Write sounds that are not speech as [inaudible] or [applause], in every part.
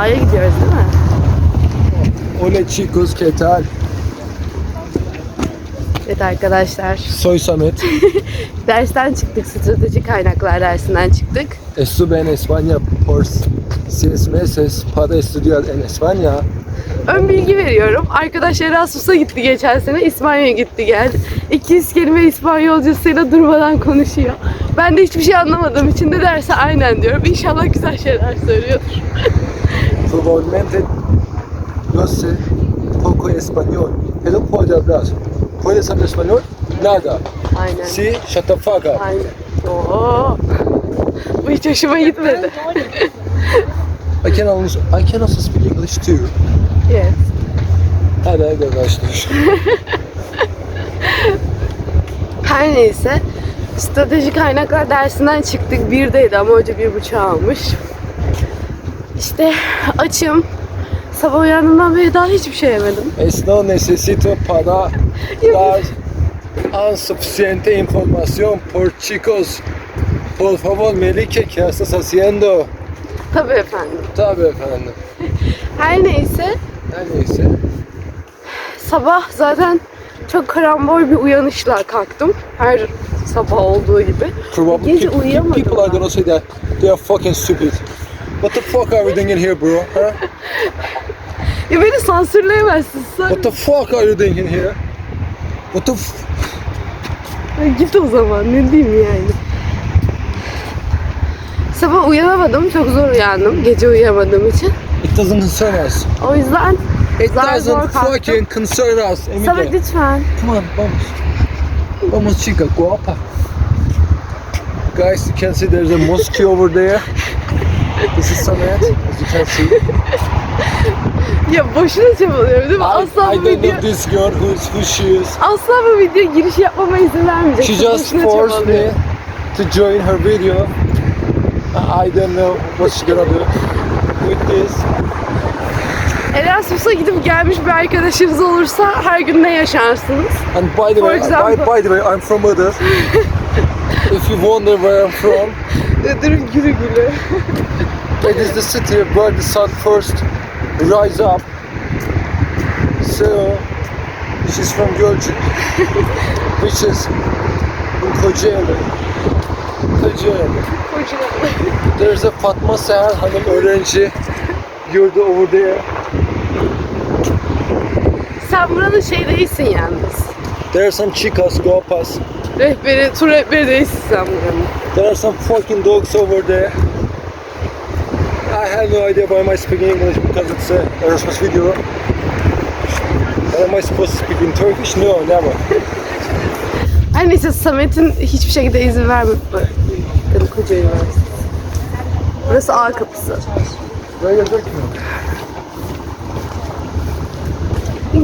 A'ya gidiyoruz değil mi? Hola chicos, ¿qué tal? Evet arkadaşlar. Soy Samet. [laughs] Dersten çıktık. Strateji kaynaklar dersinden çıktık. Estuve en España por seis meses para estudiar en España. Ön bilgi veriyorum. Arkadaş Erasmus'a gitti geçen sene. İspanya'ya gitti geldi. 200 kelime İspanyolcasıyla durmadan konuşuyor. Ben de hiçbir şey anlamadığım için de derse aynen diyorum. İnşallah güzel şeyler söylüyordur. [laughs] Probablemente yo sé poco español, pero puedo hablar. ¿Puedes hablar español? Nada. Aynen. Fuck up. Aynen. Oo. Bu hiç hoşuma gitmedi. [laughs] I can also, I can also speak English too. Yes. Hadi hadi başlıyor. Her neyse. Strateji kaynaklar dersinden çıktık. Birdeydi ama hoca bir buçuğa almış. İşte açım. Sabah uyandığımdan beri daha hiçbir şey yemedim. Es no necesito para dar insuficiente información por chicos. Por favor, Melike, ¿qué estás haciendo? Tabii efendim. Tabii efendim. Her neyse Her neyse. sabah zaten çok karambol bir uyanışla kalktım. Her sabah olduğu gibi. Probably Gece people, uyuyamadım people are ben. gonna say that they are fucking stupid. What the fuck are you doing in here, bro? Huh? Ya beni sansürleyemezsin sen. What the fuck are you doing in here? What the f- Ya Git o zaman ne diyeyim yani. Sabah uyanamadım. Çok zor uyandım. Gece uyuyamadığım için. It doesn't concern us. O yüzden It Zar zor doesn't kalktım. fucking concern us. Emile. lütfen. Come on, vamos. Vamos, chica, guapa. Guys, you can see there's a mosque over there. This is Samet, as you can see. [laughs] Ya boşuna çabalıyorum değil mi? I, Asla I bu don't video... know this girl who, is, who she is. Asla bu video giriş yapmama izin vermeyecek. She just boşuna forced me to join her video. I I don't know what she's gonna do with this. Erasmus'a gidip gelmiş bir arkadaşınız olursa her gün ne yaşarsınız? And by the For way, example- by, by the way, I'm from Iğdır. [laughs] you wonder where I'm from, Ödürüm gülü gülü. it is the city where the sun first rise up. So, she's from Gölcük, [laughs] which is in Kocaeli. Kocaeli. There's a Fatma Seher Hanım öğrenci yurdu over there. Sen buranın şey değilsin yalnız. There are some chicas, guapas. Rehberi, tur rehberi değilsin sen buranın. There are some fucking dogs over there. I have no idea why am I speaking English because it's a Erasmus video. But am I supposed to speak in Turkish? No, never. [laughs] Her neyse Samet'in hiçbir şekilde izin vermiyor. Bakın koca üniversitesi. Burası A kapısı. Böyle dökmüyor.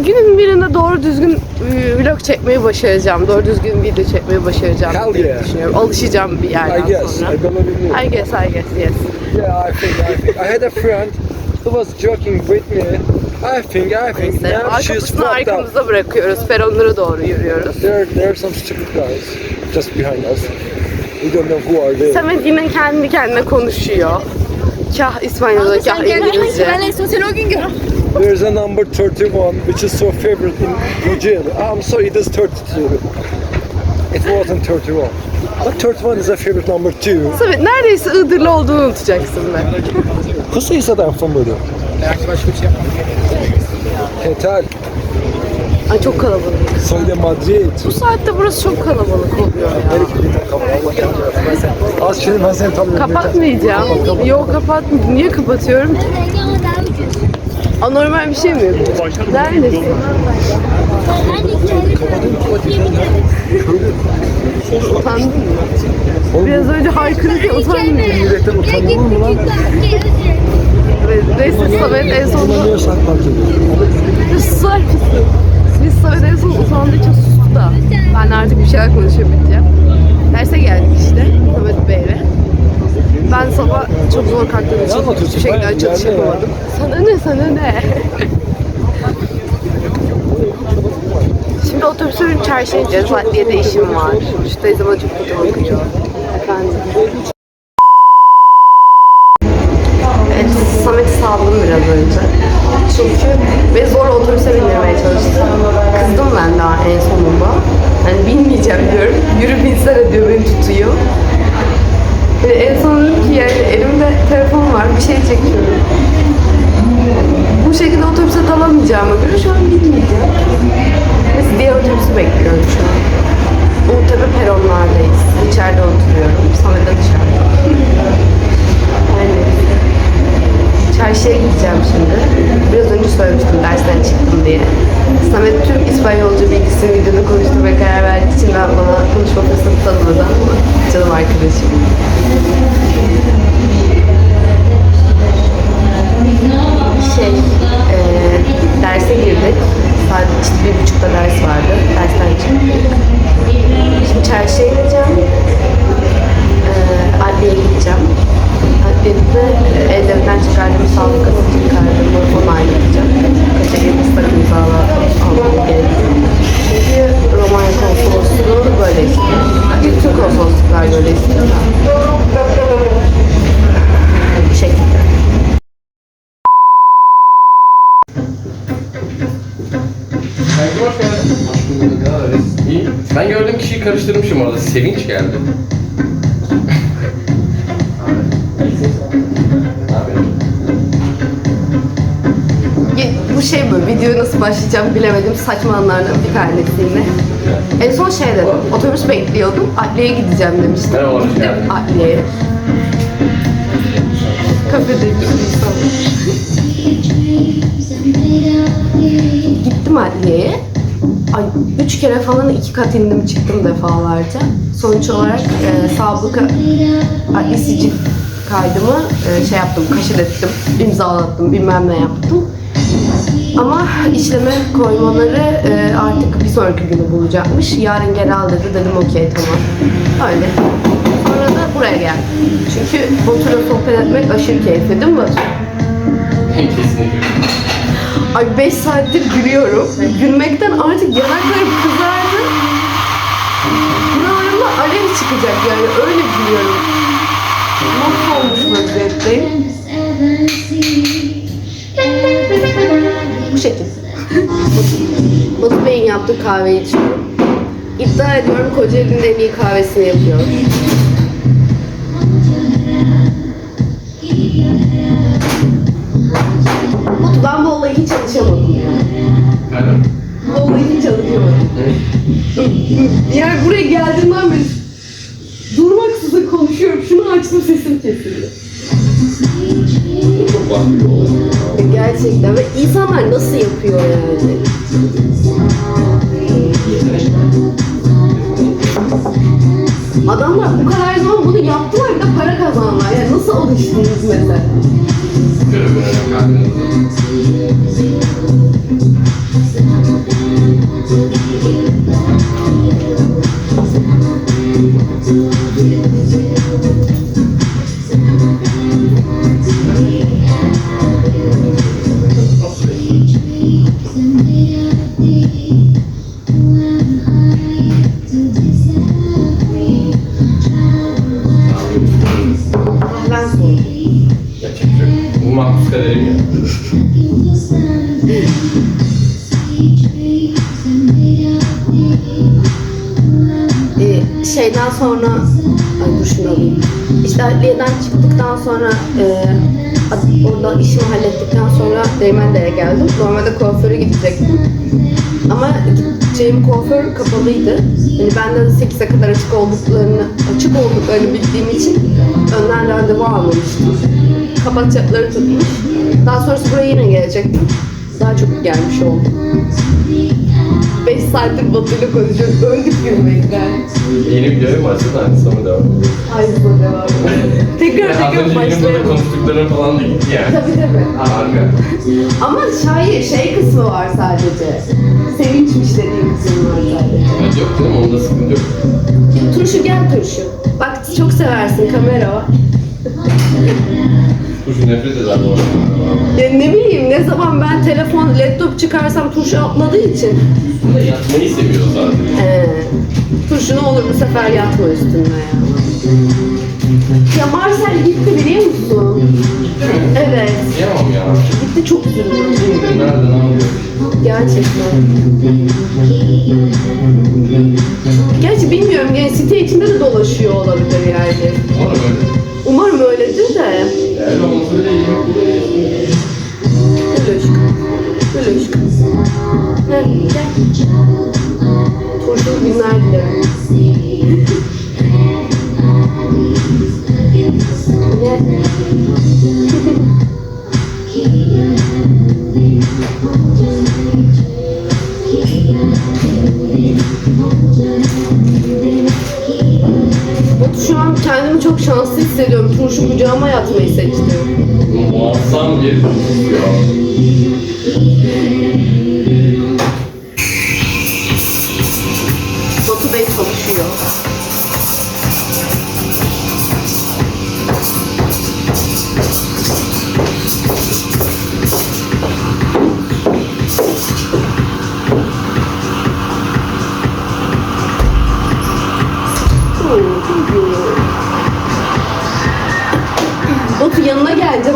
Günün birinde doğru düzgün e, vlog çekmeyi başaracağım. Doğru düzgün video çekmeyi başaracağım Hell diye yeah. düşünüyorum. Alışacağım bir yerden I guess. sonra. I believe. I guess, I guess, yes. Yeah, I think, I think. I had a friend who was joking with me. I think, I think Neyse, now she's fucked up. arkamızda bırakıyoruz. Peronlara doğru yürüyoruz. There, there are some stupid guys just behind us. We don't know who are they. Samet yine kendi kendine konuşuyor. Kah İspanyolca, kah İngilizce. There's a number 31, which is so favorite in Kocaeli. I'm sorry, it is 32. It wasn't 31. But 31 is a favorite number too. Samet neredeyse Iğdırlı olduğunu unutacaksın be. Who says that I'm from Iğdır? ¿Qué tal? Ay çok kalabalık. Soy de Madrid. Bu saatte burası çok kalabalık oluyor ya. Az şimdi ben seni tanıyorum. Kapatmayacağım. Yok kapatmayacağım. Niye kapatıyorum ki? Anormal bir şey mi yapıyorsun? Neredesin? Utandın mı? Biraz önce haykırırken utandın mı? Milletten utanılır mı lan? Neyse Samet en sonunda Ya susar mısın? Biz Samet en son utandığı için sustu da. Ben artık bir şeyler konuşabileceğim. Derse geldik işte Samet Bey'le. Ben sabah çok zor kalktığım için hiçbir şekilde ya. yapamadım. Sana ne sana ne? Şimdi otobüse binip çarşıya gideceğiz. Saat 7'de işim var. Şu teyze bana çok kötü bakıyor. Efendim. Evet, Samet'i saldım biraz önce. Çünkü ve zor otobüse bindirmeye çalıştım. Kızdım ben daha en sonunda. Hani binmeyeceğim diyorum. Yürü binsene diyor beni tutuyor. Ve en son dedim ki yani elimde telefon var bir şey çekiyorum. Bu şekilde otobüse dalamayacağıma göre şu an binmeyeceğim. Biz diğer otobüsü bekliyoruz şu an. Ultepe peronlardayız. İçeride oturuyorum. Samet de dışarıda. Çarşıya gideceğim şimdi. Biraz önce söylemiştim dersten çıktım diye. Samet tüm İspanyolca bilgisini videoda konuştu ve karar verdiği için ben bana konuşma fırsatı tanımadan canım arkadaşım. Saçma anlardan bir tanesiydi. En son şey dedim, otobüs bekliyordum, adliyeye gideceğim demiştim. Merhaba, hoş Gittim geldin. adliyeye. Kafede Gittim adliyeye. Ay, üç kere falan iki kat indim çıktım defalarca. Sonuç olarak e, sabıka adli sicil kaydımı e, şey yaptım, kaşit ettim, imzalattım, bilmem ne yaptım. Ama işleme koymaları e, artık bir sonraki günü bulacakmış. Yarın gel al dedi. Dedim okey tamam. Öyle. Sonra da buraya geldim. Çünkü Batur'la sohbet etmek aşırı keyifli değil mi Batur? Kesinlikle. Ay 5 saattir gülüyorum. Gülmekten artık yanaklarım kızardı. Buralarımda alev çıkacak yani öyle gülüyorum. Mahvolmuş vaziyetteyim. [laughs] Batu Bey'in yaptığı kahveyi içiyorum. İddia ediyorum Kocaeli'nin en iyi kahvesini yapıyor. Batu ben vallahi hiç çalışamadım ya. Pardon? Vallahi hiç çalışamadım. Yani buraya geldiğimden beri durmaksızın konuşuyorum. Şunu açtım sesim kesildi. Gerçekten ve insanlar nasıl yapıyor yani? Adamlar bu kadar zaman bunu yaptılar da para kazandılar. Yani nasıl alıştınız mesela? Kapalıydı. Yani benden de 8'e kadar açık olduklarını, açık olduklarını bildiğim için önden randevu almamıştım. Kapatacakları tutmuş. Daha sonrası buraya yine gelecektim. Daha çok gelmiş oldum. 5 saattir Batu'yla konuşuyoruz. Öldük gülmekten. Yeni bir videoya mı başladın? Hadi sonra devam. Hayır bu devam edelim. [laughs] tekrar az tekrar önce benim burada başlayalım. konuştuklarım falan da gitti yani. Tabii tabii. Harika. Ama şair şey kısmı var sadece. Sevinçmiş dediğim kısmı var sadece. Evet yok mi? Onda sıkıntı yok. Turşu gel turşu. Bak çok seversin kamera. Kuşu nefret eder bu arada. Ya ne bileyim ne zaman ben telefon, laptop çıkarsam turşu atladığı için. Bunda yatmayı seviyor zaten. Ee, turşu ne olur bu sefer yatma üstünde ya. Ya Marcel gitti biliyor musun? Evet. Yiyemem ya. Gitti çok üzüldüm. Kimdir, nerede, ne yapıyor? Gerçekten. Gerçi bilmiyorum yani site içinde de dolaşıyor olabilir yani. Umarım öyle. Umarım öyledir de. Bile iyi. Gülüş. Gülüş. Gel gel. Turşulu günler dilerim. Gel. Şanslı hissediyorum. Turşu kucağıma yatmayı seçtim. Muazzam bir ya. Batu Bey çalışıyor.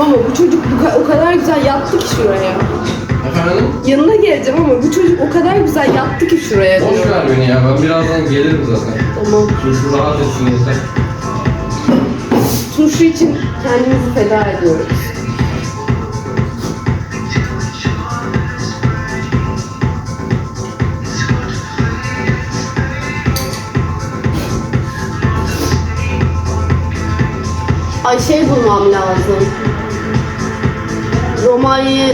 Geleceğim ama bu çocuk bu o kadar güzel yattı ki şuraya. Efendim? Yanına geleceğim ama bu çocuk o kadar güzel yattı ki şuraya. Boş diyorum. ver beni ya. Ben birazdan gelirim zaten. Tamam. Turşu rahat etsin yeter. Turşu için kendimizi feda ediyoruz. Ay şey bulmam lazım. Romanya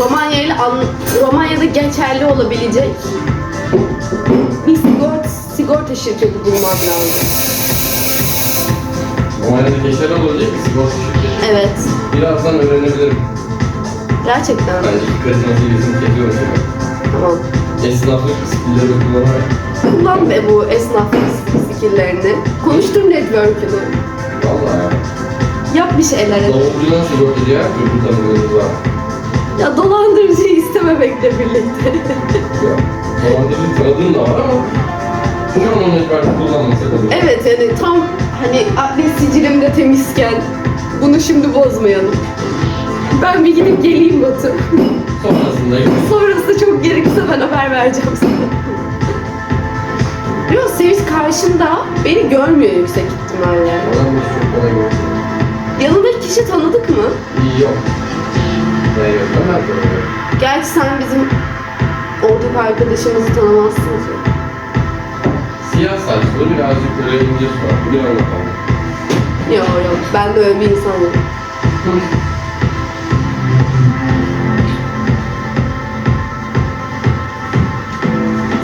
Romanya ile an- Romanya'da geçerli olabilecek bir sigorta, sigorta şirketi bulmam lazım. Romanya'da geçerli olabilecek bir sigorta şirketi. Evet. Birazdan öğrenebilirim. Gerçekten. Bence dikkatini seviyesini kesiyorum. Tamam. Esnaflık skillleri kullanarak. Kullan be bu esnaf skilllerini. Konuştur network'ünü. Vallahi. Yap bir şeyler. Davulcudan sigortacıya her türlü tanımlarımız var. Ya dolandırıcıyı istememekle birlikte. Ya, Dolandırıcı tanıdığın da var ama şu an onu kullanmasak olur. evet yani tam hani adli sicilimde temizken bunu şimdi bozmayalım. Ben bir gidip geleyim Batu. Sonrasında Sonrasında çok gerekirse ben haber vereceğim sana. Yok Seviş karşımda beni görmüyor yüksek ihtimalle. Bir çok kolay yok. Yanındaki kişi tanıdık mı? Yok. Ne yok? Yok. Gerçi sen bizim ortak arkadaşımızı tanımazsın ki. Siyah saçlı birazcık böyle ince surat. Bir anlatalım. Yok yok ben de öyle bir insan değilim.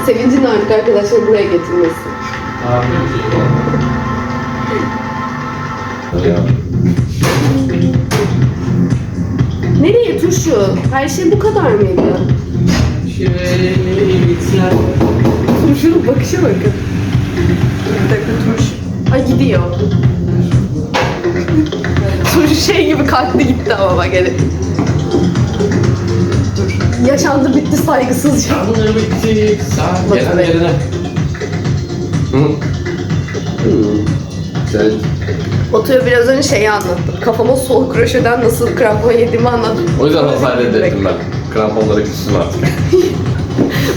Sevincin artık arkadaşlar buraya getirmesi. Bir şey var. [laughs] Ya. Nereye turşu? Her şey bu kadar mıydı? Şirinlikler. Turşunun bakışa bakın. Bir dakika turşu. Ay gidiyor. turşu şey gibi kalktı gitti ama bak hele. Dur. Yaşandı bitti saygısızca. Canlı bitti. Saat Bakın gelen be. yerine. Hı. Güzel. Batu'ya biraz önce şeyi anlattım. Kafama sol kroşeden nasıl krampon yediğimi anlattım. O yüzden hasar reddettim ben. Kramponlara küssün artık. [laughs]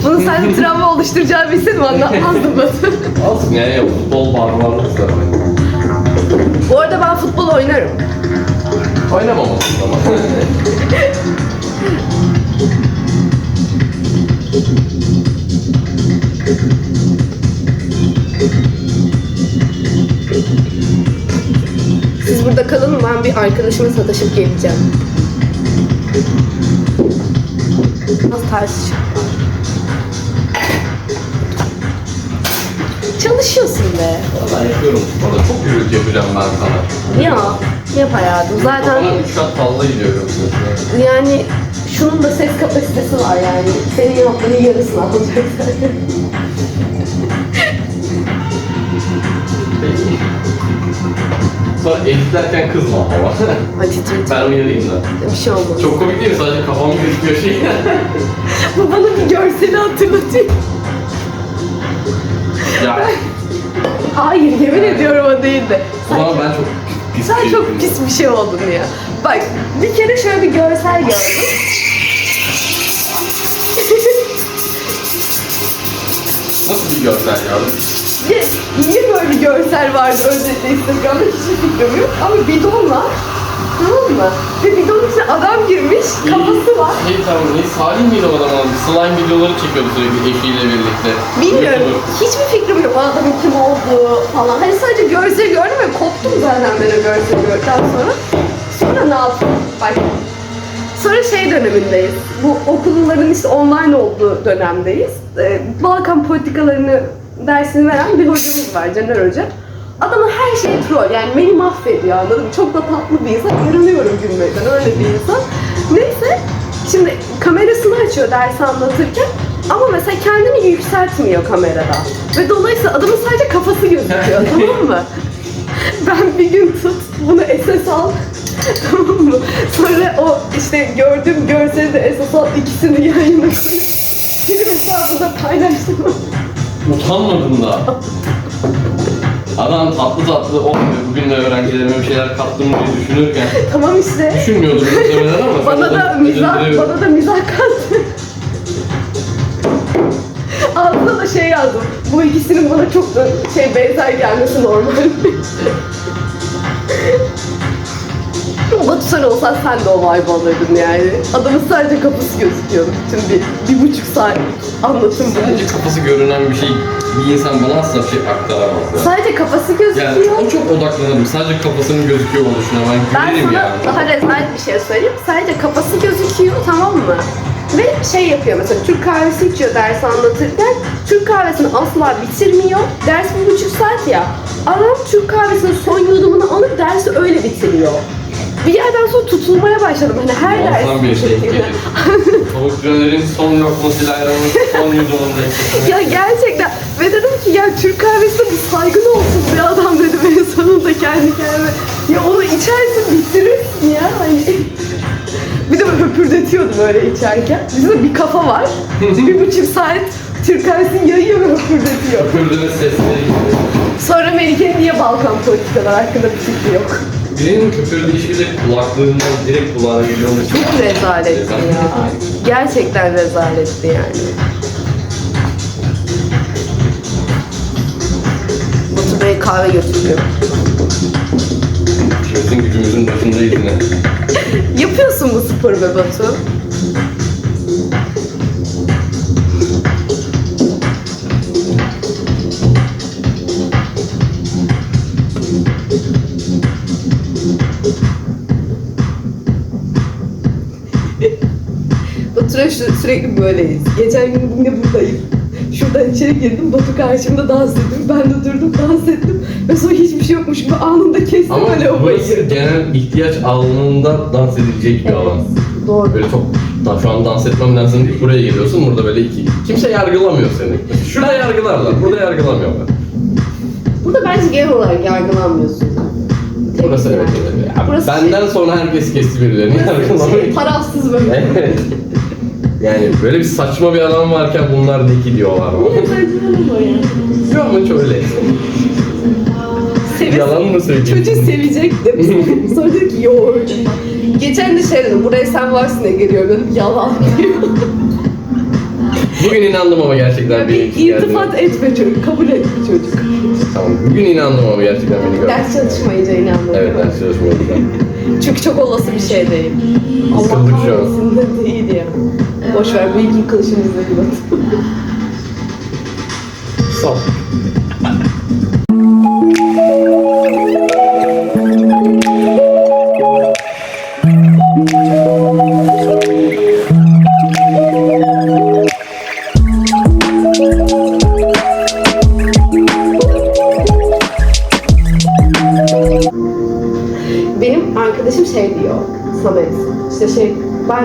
Bunu sen travma oluşturacağını bilseydim anlatmazdım Batu. [laughs] Olsun ya ya futbol barbarlık zaten. Bu arada ben futbol oynarım. Oynamamalısın ama. [laughs] Siz burada kalın ben bir arkadaşıma sataşıp geleceğim. Nasıl ters Çalışıyorsun be. Valla yapıyorum sporda. Çok gürültü yapacağım ben sana. Ya yap hayatım. Zaten Bana 3 kat fazla gidiyorum. yani şunun da ses kapasitesi var yani. Senin yaptığının yarısını alacak [laughs] Sonra editlerken kızma ama. Hadi titre ben uyarayım da. bir şey olmaz. Çok komik değil mi? Sadece kafam gözüküyor şey. [laughs] Bu bana bir görseli hatırlatıyor. ya Hayır yemin ediyorum o değildi. O zaman ben çok pis Sen bir çok pis bir şey oldun ya. Bak bir kere şöyle bir görsel gördüm. Nasıl bir görsel gördün? Niye, niye böyle bir görsel vardı özellikle Instagram'da hiçbir fikrim yok. Ama bidon var. Tamam mı? Ve bidonun içine adam girmiş, kafası var. Şey tamam, ne? Salih miydi o adam? Slime videoları çekiyordu sürekli eşiyle birlikte. Bilmiyorum. YouTuber. Hiçbir fikrim yok o adamın kim olduğu falan. Hani sadece görseli gördüm ve koptum zaten ben o görseli gördükten sonra. Sonra ne yaptım? Bak. Sonra şey dönemindeyiz. Bu okulların işte online olduğu dönemdeyiz. Ee, Balkan politikalarını dersini veren bir hocamız var, Caner Hoca. Adamın her şeyi troll. Yani beni mahvediyor anladın mı? Çok da tatlı bir insan. Yaranıyorum gülmekten. Öyle bir insan. Neyse. Şimdi kamerasını açıyor dersi anlatırken. Ama mesela kendini yükseltmiyor kamerada. Ve dolayısıyla adamın sadece kafası gözüküyor [laughs] tamam mı? Ben bir gün tut bunu SS al tamam mı? Sonra o işte gördüğüm görseli de SS al ikisini koyup benim hesabımda paylaştım. Utanmadın da. Adam tatlı tatlı olmuyor. Bugün de öğrencilerime bir şeyler kattım diye düşünürken [laughs] tamam işte. düşünmüyordur muhtemelen ama [laughs] sen Bana da onu mizah, bana da mizah kattı. [laughs] Altına da şey yazdım. Bu ikisinin bana çok da şey benzer gelmesi normal. Sen olsan sen de o vibe alırdın yani. Adamın sadece kapısı gözüküyordu bütün bir, bir buçuk saat anlatım Sadece kafası görünen bir şey bir insan bana asla bir şey aktaramaz. Yani. Sadece kafası gözüküyor. Yani çok, çok odaklanırım. Sadece kafasının gözüküyor oluşuna ben Ben gülerim sana yani. daha rezalet bir şey söyleyeyim. Sadece kafası gözüküyor tamam mı? Ve şey yapıyor mesela Türk kahvesi içiyor dersi anlatırken Türk kahvesini asla bitirmiyor. Ders bir buçuk saat ya. Adam Türk kahvesinin son yudumunu alıp dersi öyle bitiriyor. Bir yerden sonra tutulmaya başladım. Hani her ders Muazzam bir şey. Tavuk dönerin son lokmasıyla ayranın son yudumunda. [laughs] Ya gerçekten ve dedim ki ya Türk kahvesine bir saygın olsun bir adam dedim en sonunda kendi kendime. Ya onu içersin bitirirsin ya hani. [laughs] Bir de höpürdetiyordu böyle içerken. Bizde bir kafa var. [laughs] bir buçuk saat Türk kahvesini yayıyor ve höpürdetiyor. Kürdüne sesleri. Sonra Melike'nin niye Balkan politikalar hakkında bir fikri yok. Birinin küfürdü işi bir de kulaklığından direkt kulağına geliyor. Çok rezaletti ya. Gerçekten rezaletti yani. Batu Bey kahve götürüyor. İşimizin gücümüzün başındayız yine. [laughs] Yapıyorsun bu sporu be Batu. Sürekli böyleyiz. Geçen gün yine buradayım. Şuradan içeri girdim, Batu karşımda dans ediyor. Ben de durdum, dans ettim. Ve sonra hiçbir şey yokmuş gibi anında kestim Ama böyle o burası genel ihtiyaç alanında dans edilecek bir alan. Doğru. Böyle çok da şu an dans etmem lazım deyip buraya geliyorsun. Burada böyle iki. Kimse yargılamıyor seni. Şurada yargılarlar. Burada yargılamıyorlar. Burada bence genel olarak yargılanmıyorsun. Burası evet Yani. öyle. Ya Burası benden sonra herkes kesti birilerini Şey, yargılamıyor. tarafsız böyle. Evet. Yani böyle bir saçma bir alan varken bunlar ne ki diyorlar ama. Yok ama öyle. Seviz- Yalan mı söylüyorsun? Çocuğu sevecektim. [laughs] Sonra dedi ki yoğurt. Geçen de şey dedim, buraya sen varsın diye geliyorum dedim, yalan diyor. Bugün inandım ama gerçekten beni bir iltifat etme çocuk, kabul et çocuk. Tamam. Bugün inandım ama gerçekten beni gördüm. Ders çalışmayacağına inandım. Evet ders ben. [laughs] Çünkü çok olası bir şey değil. Allah Sıkıldık şu an. kahretsin de değil ya. Boş ver, bu ilk yıkılışımızda gibi. Sağ [laughs]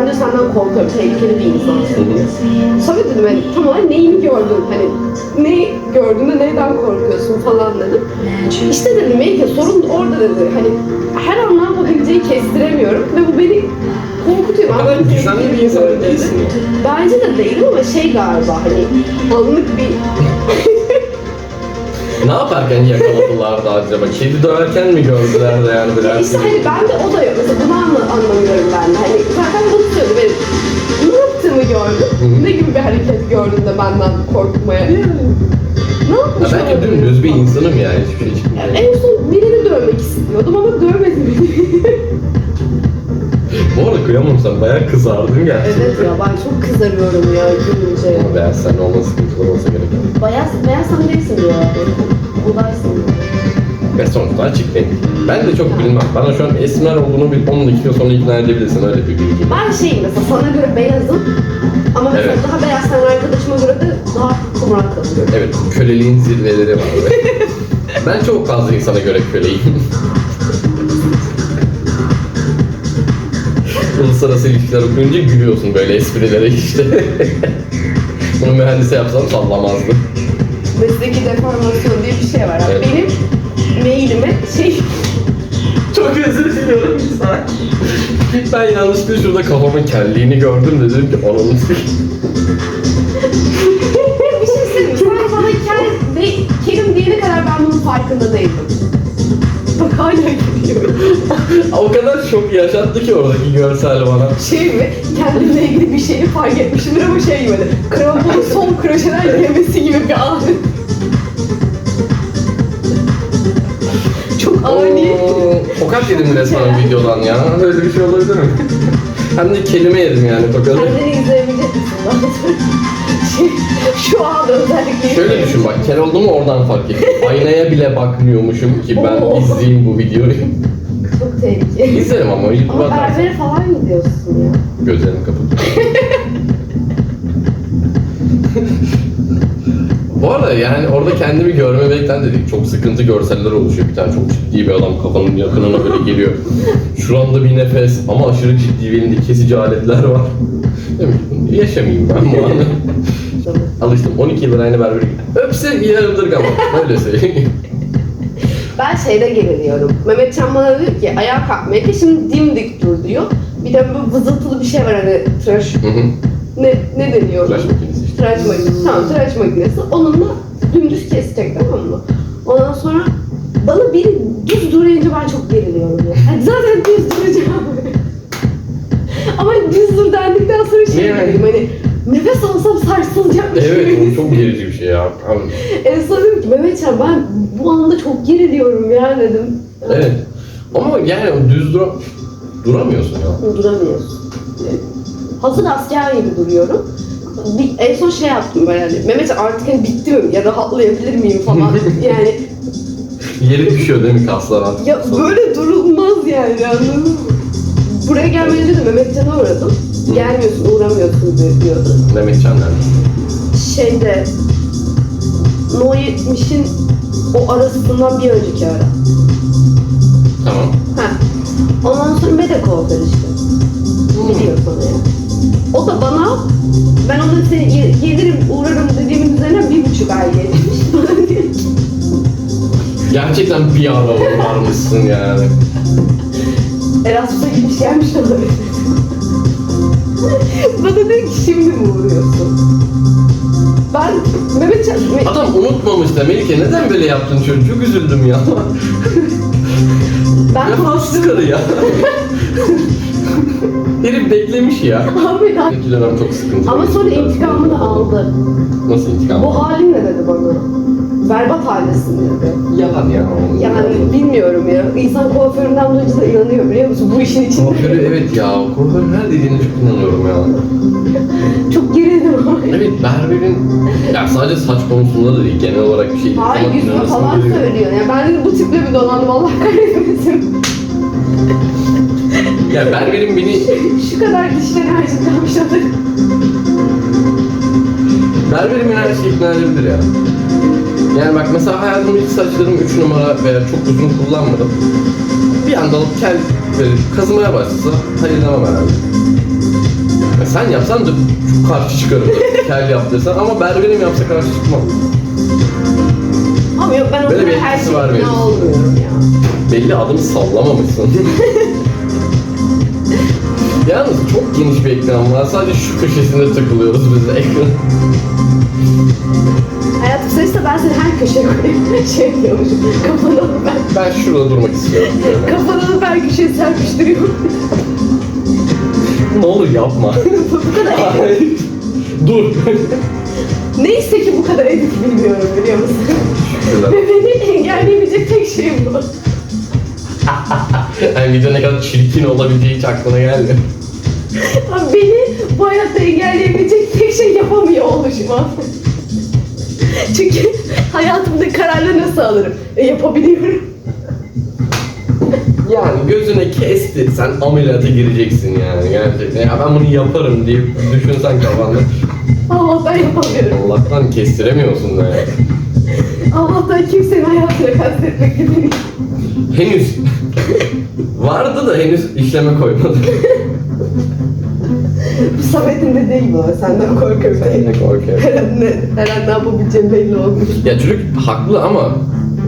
de senden korkuyorum, tehlikeli bir insansın. Samet dedim hani tam olarak neyini gördün, hani ne gördüğünde neyden korkuyorsun falan dedim. İşte dedim Melike sorun orada dedi, hani her an ne yapabileceği kestiremiyorum ve bu beni korkutuyor. Ben böyle Gizemli bir insan değilsin ya. Bence de değilim ama şey galiba hani anlık bir Ne yaparken yakaladılar da acaba? Kedi döverken mi gördüler de yani biraz? İşte hani ben de o da anla- anlamıyorum ben de. Hani zaten bakıyordu benim. Ne yaptığımı gördüm. Ne gibi bir hareket gördün de benden korkmaya. Ne Ya yapmış belki olabilirim? dümdüz bir insanım yani hiçbir şey çıkmıyor. Yani en son birini dövmek istiyordum ama dövmedi beni. [laughs] Bu arada kıyamam sen bayağı kızardın gerçekten. evet ya ben çok kızarıyorum ya gülünce. Ama beyaz sen olma sıkıntılar olsa gerek. Beyaz, beyaz sen değilsin diyor abi. Ve sonuçta açık renk. Ben de çok bilmem. Bana şu an esmer olduğunu bil 10 dakika sonra ikna edebilirsin öyle bir bilgi. Ben şeyim mesela sana göre beyazım. Ama mesela Evet. daha beyaz sen arkadaşıma göre de daha kumral kalıyorum. Evet, köleliğin zirveleri var. [laughs] ben çok fazla insana göre köleyim. [laughs] Uluslararası ilişkiler okuyunca gülüyorsun böyle esprilere işte. [laughs] Bunu mühendise yapsam sallamazdı. Mesleki deformasyon diye bir şey var. abi. Evet. Benim mailime şey Çok özür diliyorum sana. Ben yanlışlıkla şurada kafamın kelliğini gördüm de dedim ki ananı bir şey söyleyeyim. Sen bana kel ve kelim diyene kadar ben bunun farkında değildim. Bak hala gidiyor. O kadar şok yaşattı ki oradaki görsel bana. Şey mi? Kendimle ilgili bir şeyi fark etmişimdir ama şey böyle, Krampon son kroşeler yemesi gibi bir an. Ani. Tokat yedim resmen videodan ya. Öyle bir şey olabilir mi? Hem de kelime yedim yani tokadı. Kendini izleyebilecek misin? [laughs] şey, şu anda özellikle. Şöyle düşün bak, kel olduğumu oradan fark ettim. Aynaya bile bakmıyormuşum ki ben izleyeyim bu videoyu. Çok tehlikeli. İzlerim ama Ama YouTube'a atarsam. berbere falan gidiyorsun ya. Gözlerimi kapatıyorum. Arada yani orada kendimi görmemekten dedik çok sıkıntı görseller oluşuyor. Bir tane çok ciddi bir adam kafanın yakınına böyle geliyor. Şuranda bir nefes ama aşırı ciddi bir elinde kesici aletler var. [laughs] Yaşamayayım ben bu anı. [laughs] Alıştım 12 yıldır aynı berbere Öpse yarımdır ama öyle söyleyeyim. Ben şeyde geriliyorum. Mehmet Can bana diyor ki ayağa kalkmaya ki şimdi dimdik dur diyor. Bir de bu vızıltılı bir şey var hani tıraş. Hı hı. Ne, ne deniyor? Tıraş makinesi işte. Tıraş makinesi. Tamam tıraş makinesi. Onunla dümdüz kesecek tamam mı? Ondan sonra bana biri düz durayınca ben çok geriliyorum ya. Yani zaten düz duracağım. [laughs] Ama düz dur dendikten sonra şey Yani. dedim hani nefes alsam sarsılacakmış Evet gibi o çok gerici bir şey ya. Abi, [laughs] En son dedim ki Mehmetcan ben bu anda çok geriliyorum ya dedim. Evet. Ama yani o düz dura... duramıyorsun ya. Duramıyorsun. Hazır asker gibi duruyorum. Bir, en son şey yaptım böyle hani Mehmet artık hani bitti mi ya rahatlayabilir miyim falan [laughs] yani Yeri düşüyor değil mi kaslar artık? ya böyle durulmaz yani anladın mı? Buraya gelmeden önce de Mehmetcan'a uğradım. Gelmiyorsun uğramıyorsun diyor- diyordu. Mehmetcan nerede? Şeyde No 70'in o arasından bir önceki ara. Tamam. Ha. Ondan sonra Mede kuaför işte. Biliyor sana ya. O da bana ben ona gelirim uğrarım dediğimin üzerine bir buçuk ay geçmiş. [laughs] Gerçekten bir ara varmışsın yani. Erasmus'a gitmiş gelmiş olabilir. [laughs] bana diyor ki şimdi mi uğruyorsun? Ben Mehmetcan, Me- Adam unutmamış da Melike neden böyle yaptın çocuğu? Çok üzüldüm ya. ben Vefasız karı ya. [laughs] [laughs] Herif beklemiş ya. Abi lan. İki dönem çok sıkıntılı. Ama sonra intikamını aldı. Nasıl intikam? Bu halin ne dedi bana? Berbat haldesin dedi. Yalan ya. Yani bilmiyorum ya. İnsan kuaföründen duyunca da inanıyor biliyor musun? Bu işin içinde. Kuaförü evet ya. Kuaförün her dediğine çok inanıyorum ya. [laughs] Çok gerildim. Evet berberin ya sadece saç konusunda da değil genel olarak bir şey. Hayır yüzme falan söylüyor. Yani ben de bu tiple bir dolandım Allah kahretmesin. [laughs] Ya berberin beni Şu kadar dişler enerjim kalmış olur. berberim beni her şeyi ikna edebilir ya. Yani bak mesela hayatımda hiç saçlarım 3 numara veya çok uzun kullanmadım. Bir anda alıp kel verip kazımaya başlasa hayır demem herhalde. Ya sen yapsan da çok karşı çıkarım [laughs] kel yaptırsan ama berberim yapsa karşı çıkmam. Ama yok ben o Böyle her etkisi var ikna benim. olmuyorum ya. Belli adım sallamamışsın. [laughs] Geniş bir ekran var. Sadece şu köşesinde takılıyoruz biz ekran. Hayatım gelirse ben seni her köşeye koyayım. [laughs] Şey yapıyormuşum. Kafanı alıp ben, Ben şurada durmak istiyorum. kafanı alıp her köşeye serpiştiriyorum. ne olur yapma. [laughs] bu kadar [laughs] Ay, Dur. Neyse ki bu kadar edit bilmiyorum biliyor musun? Şurada. Ve beni engelleyebilecek tek şey bu. Yani video ne kadar çirkin olabileceği hiç aklına gelmiyor. Beni bu hayatta engelleyebilecek tek şey yapamıyor oluşuma. Çünkü hayatımda kararları nasıl alırım? E, yapabiliyorum. Yani gözüne kestirsen ameliyata gireceksin yani gerçekten. Ya ben bunu yaparım diye düşünsen kafanda. Allah'tan yapamıyorum. Allah'tan kestiremiyorsun da yani. Allah'tan kimsenin hayatına kastetmek gibi. Henüz vardı da henüz işleme koymadı. [laughs] Bu Samet'in de değil bu. Senden korkuyorum. Ne korkuyorum. Her an ne, her an ne yapabileceğim belli olmuş. Ya çocuk haklı ama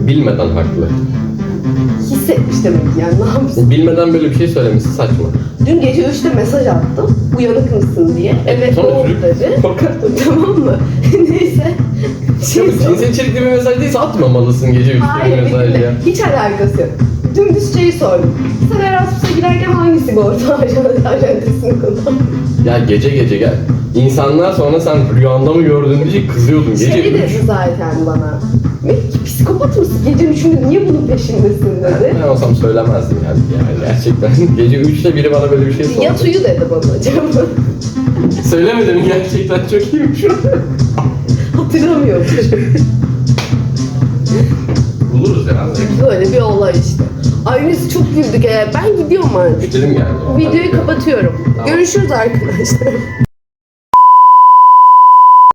bilmeden haklı. Hissetmiş demek ki yani ne yapsın? Bilmeden böyle bir şey söylemesi saçma. Dün gece 3'te mesaj attım. Uyanık mısın diye. Evet Sonra oldu çocuk dedi. korkar. [laughs] tamam mı? [laughs] Neyse. Şey Ya bu cinsel içerikli bir mesaj değilse atmamalısın gece 3'te Hayır, bir mesaj dinle. ya. Hiç alakası yok. Dümdüz şeyi sordum. Sen Erasmus'a girerken hangi sigorta [laughs] ajan- ajantesini kullandın? Ya gece gece gel. İnsanlar sonra sen rüyanda mı gördün diye kızıyordun. Gece Şey üç. dedi zaten bana. Melih psikopat mısın? Gecenin üçünde niye bunun peşindesin dedi. Ben olsam söylemezdim yani, yani gerçekten. [laughs] Gece 3'te biri bana böyle bir şey sordu. Yat uyu dedi bana acaba. Söylemedim gerçekten çok iyiymiş. Hatırlamıyorum. [laughs] Buluruz herhalde. Böyle bir olay işte. Ay biz çok güldük. Ee, Ben gidiyorum artık. Gidelim yani. Videoyu kapatıyorum. Görüşürüz arkadaşlar.